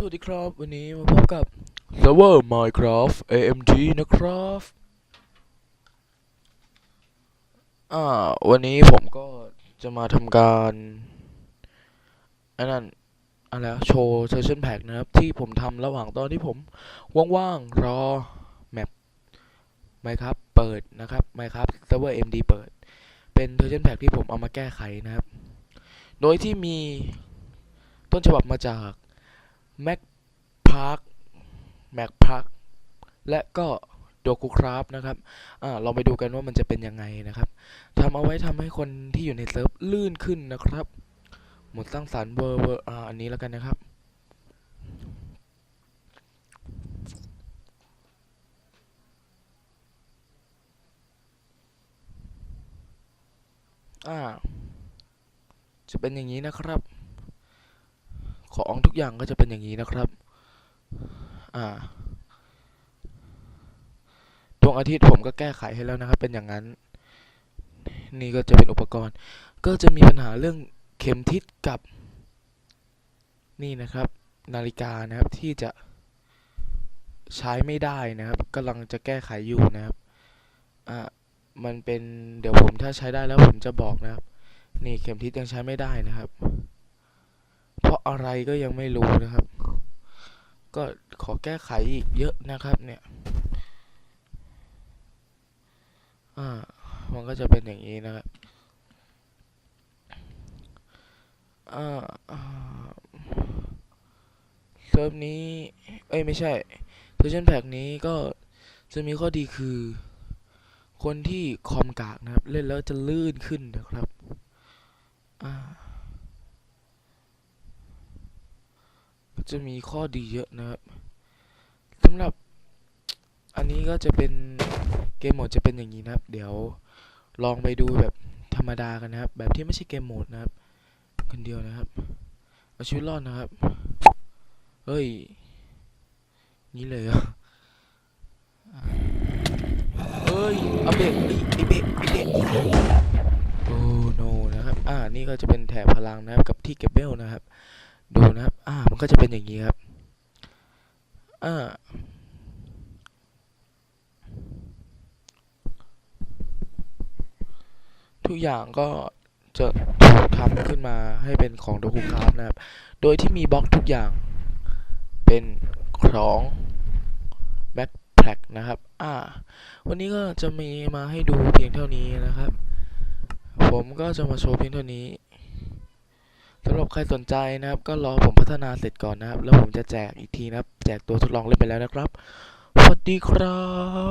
สวัสดีครับ วันนี้มาพบกับเซิร์ฟเวอร์ Minecraft AMG นะครับอ่าวันนี้ผมก็จะมาทำการอันนั้นอะไรโชว์ Session Pack นะครับ ที่ผมทำระหว่างตอนที่ผม ว่างๆ รอ แมป Minecraft เปิดนะครับ Minecraft Server MD เปิด เป็น Session Pack ที่ผมเอามาแก้ไขนะครับ โดยที่มีต้นฉบับมาจาก Mac Park Mac Park และก็โดกูคราฟนะครับอ่าลองไปดูกันว่ามันจะเป็นยังไงนะครับทำเอาไว้ทำให้คนที่อยู่ในเซิร์ฟลื่นขึ้นนะครับ หมดสร้างสรรค์เวอร์เวอร์อ่าอันนี้แล้วกันนะครับอ่าจะเป็นอย่างนี้นะครับ ของทุกอย่างก็จะเป็นอย่างนี้นะครับ อ่า ดวงอาทิตย์ผมก็แก้ไขให้แล้วนะครับ เป็นอย่างนั้น นี่ก็จะเป็นอุปกรณ์ ก็จะมีปัญหาเรื่องเข็มทิศกับ นี่นะครับ นาฬิกานะครับที่จะใช้ไม่ได้นะครับกำลังจะแก้ไขอยู่นะครับ อ่า มันเป็นเดี๋ยวผมถ้าใช้ได้แล้วผมจะบอกนะครับ นี่เข็มทิศยังใช้ไม่ได้นะครับ อะไรก็ยังไม่รู้นะครับ ก็ขอแก้ไขอีกเยอะนะครับเนี่ยอ่ามันก็จะเป็นอย่างนี้นะครับอ่าอ่าเซิร์ฟนี้ เอ้ยไม่ใช่เซสชั่นแพ็กนี้ก็จะมีข้อดีคือ คนที่คอมกากนะครับ เล่นแล้วจะลื่นขึ้นนะครับ อ่า จะมีข้อดีเยอะนะครับสำหรับอันนี้ก็จะเป็นเกมโหมดจะเป็นอย่างนี้นะครับ เดี๋ยวลองไปดูแบบธรรมดากันนะครับ แบบที่ไม่ใช่เกมโหมดนะครับ คนเดียวนะครับเอาชีวิตรอดนะครับเฮ้ยนี่เลยเหรอเฮ้ยเอาเบรกไอเบรกไอเบรกโอ้ no นะครับ อ่า นี่ก็จะเป็นแถบพลังนะครับ กับที่เก็บเบลนะครับ ดูนะครับ อ่า มันก็จะเป็นอย่างนี้ครับ อ่า ทุกอย่างก็จะถูกทำขึ้นมาให้เป็นของโดคุคราฟนะครับ โดยที่มีบล็อกทุกอย่าง เป็นของแบ็คแพ็คนะครับ อ่า วันนี้ก็จะมีมาให้ดูเพียงเท่านี้นะครับ ผมก็จะมาโชว์เพียงเท่านี้ สำหรับใครสนใจนะครับ ก็รอผมพัฒนาเสร็จก่อนนะครับ แล้วผมจะแจกอีกทีนะครับ แจกตัวทดลองเล่นไปแล้วนะครับสวัสดีครับ